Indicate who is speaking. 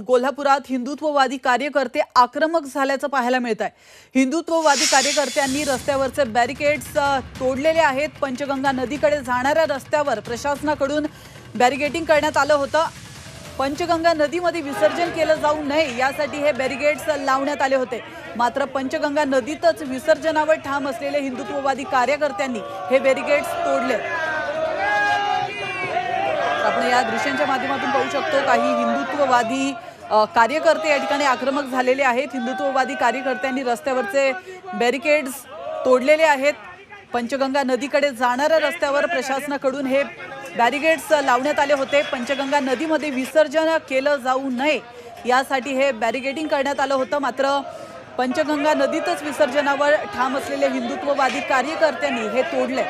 Speaker 1: कोल्हापुरात हिंदुत्ववादी कार्यकर्ते आक्रमक झाल्याचं पाहायला मिळत आहे हिंदुत्ववादी कार्यकर्त्यांनी रस्त्यावरचे बॅरिकेड्स तोडलेले आहेत. पंचगंगा नदीकडे जाणाऱ्या रस्त्यावर प्रशासनाकडून बॅरिकेडिंग करण्यात आलं होतं. पंचगंगा नदीमध्ये विसर्जन केलं जाऊ नये यासाठी हे बॅरिकेड्स लावण्यात आले होते. मात्र पंचगंगा नदीतच विसर्जनावर ठाम असलेले हिंदुत्ववादी कार्यकर्त्यांनी हे बॅरिकेड्स तोडले. आपण या दृश्यांच्या माध्यमातून पाहू शकतो काही हिंदुत्ववादी कार्यकर्ते या ठिकाणी आक्रमक झालेले आहेत. हिंदुत्ववादी कार्यकर्त्यांनी रस्त्यावरचे बॅरिकेड्स तोडलेले आहेत. पंचगंगा नदीकडे जाणाऱ्या रस्त्यावर प्रशासनाकडून हे बॅरिकेड्स लावण्यात आले होते. पंचगंगा नदीमध्ये विसर्जन केलं जाऊ नये यासाठी हे बॅरिकेडिंग करण्यात आलं होतं. मात्र पंचगंगा नदीतच विसर्जनावर ठाम असलेले हिंदुत्ववादी कार्यकर्त्यांनी हे तोडले.